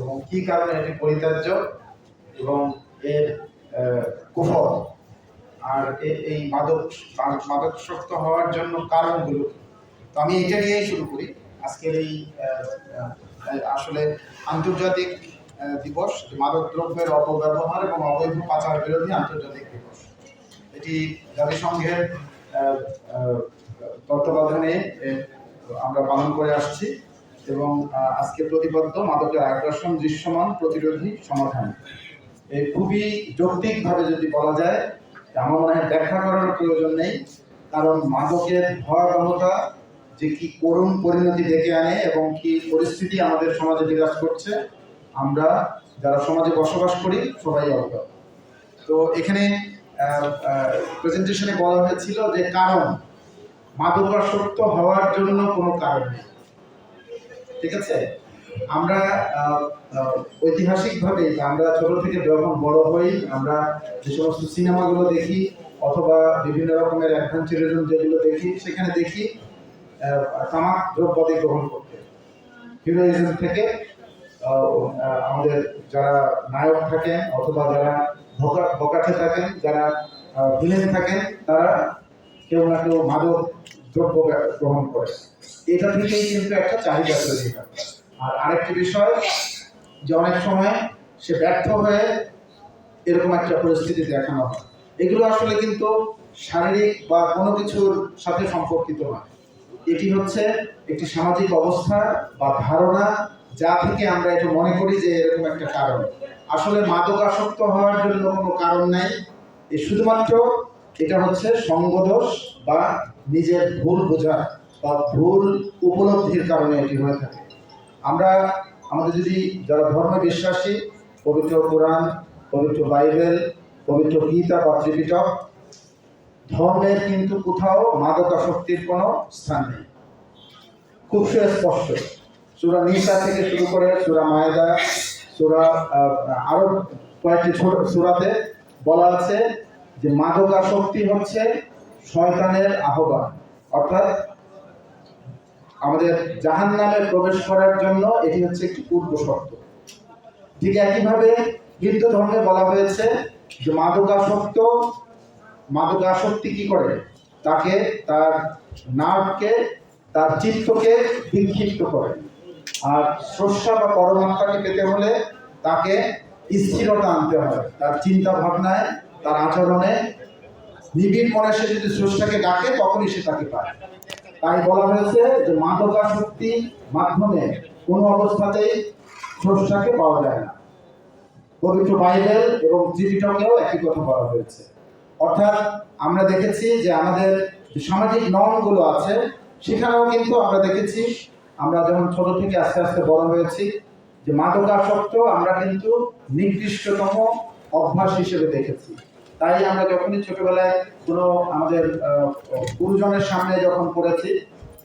এবং কি কারণে এটি পরিত্যাজ্য এবং এর কুফল? আর এই মাদক মাদকাসক্ত হওয়ার জন্য কারণগুলো তো আমি এটা নিয়েই শুরু করি। আজকের এই আসলে আন্তর্জাতিক দিবস মাদক দ্রব্যের অপব্যবহার এবং অবৈধ পাচার বিরোধী আন্তর্জাতিক দিবস। এটি জাতিসংঘের তত্ত্বাবধানে আমরা পালন করে আসছি। এবং আজকে প্রতিবদ্ধ মাদকের আগ্রাসন, দৃশ্যমান, প্রতিরোধী, সমাধান। এই খুবই যৌক্তিকভাবে যদি বলা যায়, আমার মনে হয় ব্যাখ্যা করার প্রয়োজন নেই, কারণ মাদকের ভয়াবহতা যে কি করুণ পরিণতি ডেকে আনে এবং কি পরিস্থিতি আমাদের সমাজে বিরাজ করছে, আমরা যারা সমাজে বসবাস করি, সবাই অবগত তো এখানে প্রেজেন্টেশনে বলা হয়েছিল যে কারণ, মাদকাসক্ত হওয়ার জন্য কোনো কারণ নেই। ঠিক আছে? আমরা ঐতিহাসিকভাবে আমরা ছোট থেকে যখন বড় হই, আমরা যে সমস্ত সিনেমাগুলো দেখি, অথবা বিভিন্ন রকমের অ্যাডভেঞ্চারিজম যেগুলো দেখি, সেখানে দেখি তামাক দ্রব্যাদি গ্রহণ করতে। হিরোইজম থেকে আমাদের যারা নায়ক থাকেন, অথবা যারা ভোকাঠে থাকেন, যারা ভিলেন থাকেন, তারা কেউ না কেউ মাদক দ্রব্য গ্রহণ করে। এটা থেকেই কিন্তু একটা চাহিদা তৈরি হয়। আর আরেকটি বিষয়, যে অনেক সময় সে ব্যর্থ হয়ে এরকম একটা পরিস্থিতি দেখানো হয়। এগুলো আসলে কিন্তু শারীরিক বা কোনো কিছুর সাথে সম্পর্কিত নয় এটি হচ্ছে একটি সামাজিক অবস্থা বা ধারণা যা থেকে আমরা এটা মনে করি যে এরকম একটা কারণ। আসলে মাদক আসক্ত হওয়ার জন্য কোনো কারণ নাই। এ শুধুমাত্র এটা হচ্ছে সঙ্গদোষ বা নিজের ভুল বোঝা বা ভুল উপলব্ধির কারণে এটি হয়ে থাকে। আমরা, আমাদের যদি, যারা ধর্মে বিশ্বাসী, পবিত্র কোরআন, পবিত্র বাইবেল, পবিত্র গীতা বা ত্রিপিটক, ধর্মের কিন্তু কোথাও মাদকাসক্তির কোনো স্থান নেই। খুব সুস্পষ্ট। সুরা নিসা থেকে শুরু করে সুরা মায়েদা, সুরা আরও কয়েকটি ছোট সুরাতে বলা আছে যে মাদকাসক্তি হচ্ছে শয়তানের আহ্বান। অর্থাৎ আমাদের জাহান নামে প্রবেশ করার জন্য এটি হচ্ছে একটি পূর্ব শর্ত। ঠিক একইভাবে হিন্দু ধর্মে বলা হয়েছে যে মাদকাসক্ত, মাদকাসক্তি কি করে? তাকে তার নার্ভকে, তার চিত্তকে বিক্ষিপ্ত করে। আর স্রষ্টা বা পরমাত্মাকে পেতে হলে তাকে স্থিরতা আনতে হয়। তার চিন্তা ভাবনায় তার আচরণে নিবিড় মনে সে যদি স্রষ্টাকে ডাকে, তখনই সে তাকে পায়। তাই বলা হয়েছে যে মাদকাসক্তি মাধ্যমে কোনো অবস্থাতেই স্রষ্টাকে পাওয়া যায় না। পবিত্র বাইবেল এবং ত্রিপিটকেও একই কথা বলা হয়েছে। অর্থাৎ আমরা দেখেছি যে আমাদের সামাজিক নর্মগুলো আছে, সেখানেও কিন্তু আমরা দেখেছি, আমরা যখন ছোট থেকে আস্তে আস্তে বড় হয়েছি, যে মাদকাসক্ত আমরা কিন্তু নির্দিষ্টতম অভ্যাস হিসেবে দেখেছি। তাই আমরা যখনই ছোটবেলায় কোনো আমাদের গুরুজনের সামনে যখন পড়েছি,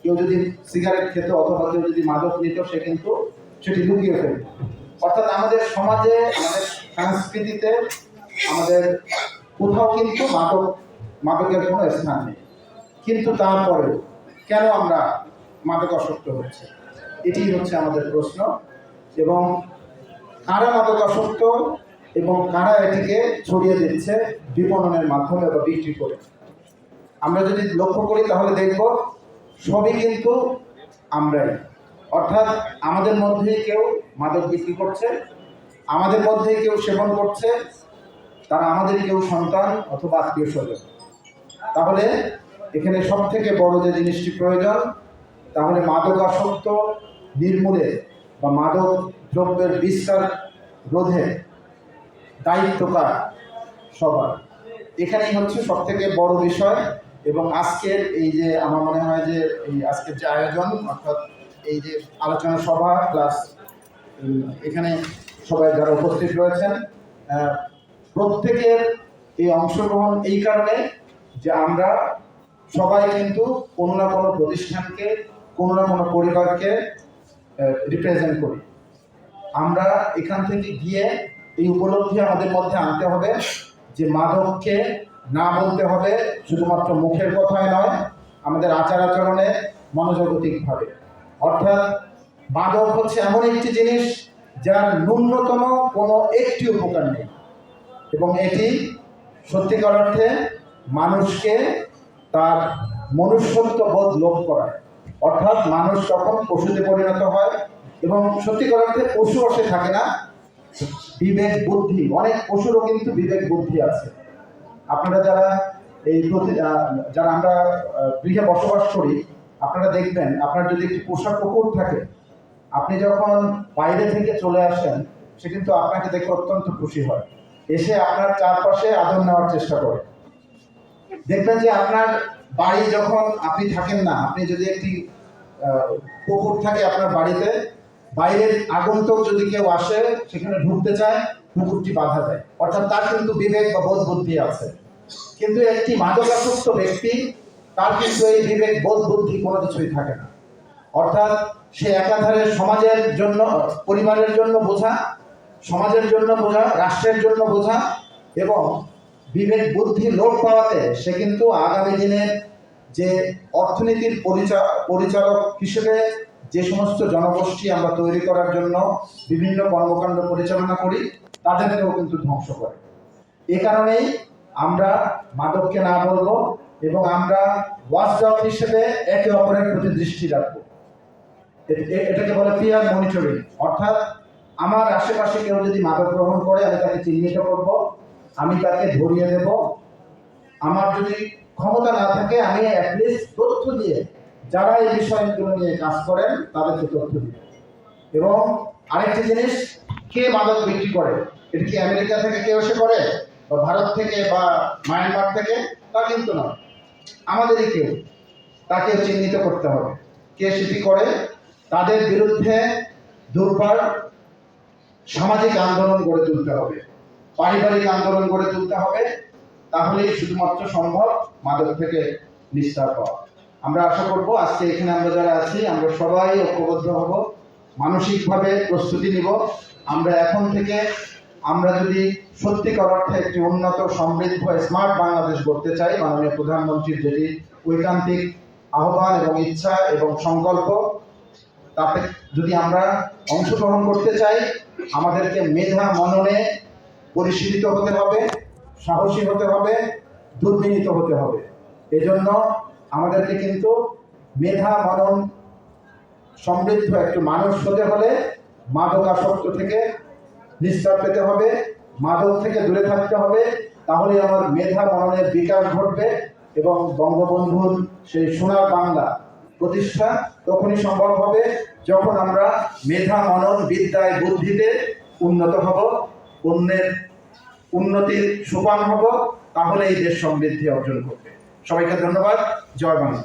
কেউ যদি সিগারেট খেত অথবা কেউ যদি মাদক নিত, সে কিন্তু সেটি লুকিয়ে ফেলত। অর্থাৎ আমাদের সমাজে, আমাদের সংস্কৃতিতে আমাদের কোথাও কিন্তু মাদক, মাদকের কোনো স্থান নেই। কিন্তু তারপরেও কেন আমরা মাদক আসক্ত হচ্ছে? এটি হচ্ছে আমাদের প্রশ্ন। এবং কারা মাদক আসক্ত? এবং কারা এটিকে ছড়িয়ে দিচ্ছে বিপণনের মাধ্যমে বা বিক্রি করে। আমরা যদি লক্ষ্য করি তাহলে দেখব সবই কিন্তু আমরাই। অর্থাৎ আমাদের মধ্যেই কেউ মাদক বিক্রি করছে, আমাদের মধ্যেই কেউ সেবন করছে, তারা আমাদের কেউ সন্তান অথবা আত্মীয় স্বজন। তাহলে এখানে সব থেকে বড় যে জিনিসটি প্রয়োজন, তাহলে মাদক আসক্ত নির্মূলে বা মাদক দ্রব্যের বিস্তার রোধে দায়িত্ব কার? সবার। এখানেই হচ্ছে সব থেকে বড় বিষয় এবং আজকের এই যে আমার মনে হয় যে এই আজকের যে আয়োজন, অর্থাৎ এই যে আলোচনা সভা প্লাস এখানে সবাই যারা উপস্থিত রয়েছেন প্রত্যেকের এই অংশগ্রহণ এই কারণে যে আমরা সবাই কিন্তু কোনো না কোনো প্রতিষ্ঠানকে, কোনো না কোনো পরিবারকে রিপ্রেজেন্ট করি। আমরা এখান থেকে গিয়ে এই উপলব্ধি আমাদের মধ্যে আনতে হবে যে মাদককে না বলতে হবে, শুধুমাত্র মুখের কথায় নয়, আমাদের আচার আচরণে মনোজাগতিকভাবে অর্থাৎ মাদক হচ্ছে এমন একটি জিনিস যার ন্যূনতম কোনো একটি উপকার নেই। এবং এটি সত্যিকার অর্থে মানুষকে তার মনুষ্যত্ব বোধ লোপ করায়। অর্থাৎ মানুষ তখন পশুতে পরিণত হয় এবং সত্যিকার অর্থে পশু বসে থাকে না বিবেক বুদ্ধি অনেক পশুরও কিন্তু বিবেক বুদ্ধি আছে। আপনারা যারা এই যারা আমরা গৃহে বসবাস করি, আপনারা দেখবেন, আপনার যদি একটি পোষা কুকুর থাকে, আপনি যখন বাইরে থেকে চলে আসেন, সে কিন্তু আপনাকে দেখে অত্যন্ত খুশি হয়। এসে আপনার চারপাশে আদর নেওয়ার চেষ্টা করে। দেখবেন যে আপনার বাড়ি যখন আপনি থাকেন না, আপনি যদি একটি কুকুর থাকে আপনার বাড়িতে বাইরের আগন্তুক যদি কেউ আসে, সেখানে ঢুকতে চায় কুকুরটি বাধা দেয়। অর্থাৎ তার কিন্তু বিবেক বা বোধ বুদ্ধি আছে। কিন্তু একটি মাদকাসক্ত ব্যক্তি, তার কিন্তু এই বিবেক বোধ বুদ্ধি কোনো কিছুই থাকে না। অর্থাৎ সে একাধারে সমাজের জন্য, পরিবারের জন্য বোঝা, সমাজের জন্য বোঝা, রাষ্ট্রের জন্য বোঝা এবং বিবেক, বুদ্ধি লোপ পাওয়াতে সে কিন্তু আগামী দিনে যে অর্থনীতির পরিচা, পরিচালক হিসেবে যে সমস্ত জনগোষ্ঠী আমরা তৈরি করার জন্য বিভিন্ন কর্মকাণ্ড পরিচালনা করি, তাদেরকেও কিন্তু ধ্বংস করে। এ কারণেই আমরা মাদককে না বলব এবং আমরা ওয়াচডগ হিসেবে একে অপরের প্রতি দৃষ্টি রাখব। এটাকে বলে পিয়ার মনিটরিং। অর্থাৎ আমার আশেপাশে কেউ যদি মাদক গ্রহণ করে, আমি তাকে চিহ্নিত করব, আমি তাকে ধরিয়ে দেব। আমার যদি ক্ষমতা না থাকে, আমি অ্যাটলিস্ট তথ্য দিয়ে যারা এই বিষয়গুলো নিয়ে কাজ করেন, তাদেরকে তথ্য দিব এবং আরেকটি জিনিস, কে মাদক বিক্রি করে? এটা কি আমেরিকা থেকে কেউ এসে করে? বা ভারত থেকে? বা মায়ানমার থেকে? তা কিন্তু নয়। আমাদেরই কেউ। তাকে চিহ্নিত করতে হবে। কে সেটি করে? তাদের বিরুদ্ধে দুর্বার সামাজিক আন্দোলন গড়ে তুলতে হবে। পারিবারিক আন্দোলন গড়ে তুলতে হবে। তাহলেই শুধুমাত্র সম্ভব মাদক থেকে নিস্তার পাওয়া। আমরা আশা করব আজকে এখানে আমরা যারা আছি, আমরা সবাই ঐক্যবদ্ধ হব, মানসিকভাবে প্রস্তুতি নিব। আমরা এখন থেকে, আমরা যদি সত্যিকার অর্থে একটি উন্নত, সমৃদ্ধ, স্মার্ট বাংলাদেশ গড়তে চাই, মাননীয় প্রধানমন্ত্রীর যেটি ঐকান্তিক আহ্বান এবং ইচ্ছা এবং সংকল্প, তাতে যদি আমরা অংশগ্রহণ করতে চাই, আমাদেরকে মেধা মননে পরিশীলিত হতে হবে, সাহসী হতে হবে, দুর্বিনীত হতে হবে। এজন্য আমাদেরকে কিন্তু মেধা, মনন, সমৃদ্ধ একটু মানুষ হতে হলে মাদকাসক্ত থেকে নিস্তার পেতে হবে, মাদক থেকে দূরে থাকতে হবে। তাহলে আমার মেধা, মননের বিকাশ ঘটবে এবং বঙ্গবন্ধুর সেই সোনার বাংলা প্রতিষ্ঠা তখনই সম্ভব হবে যখন আমরা মেধা, মনন, বিদ্যায়, বুদ্ধিতে উন্নত হব, অন্যের উন্নতির সোপান হব। তাহলে এই দেশ সমৃদ্ধি অর্জন করবে। সবাইকে ধন্যবাদ। জয় বাংলা।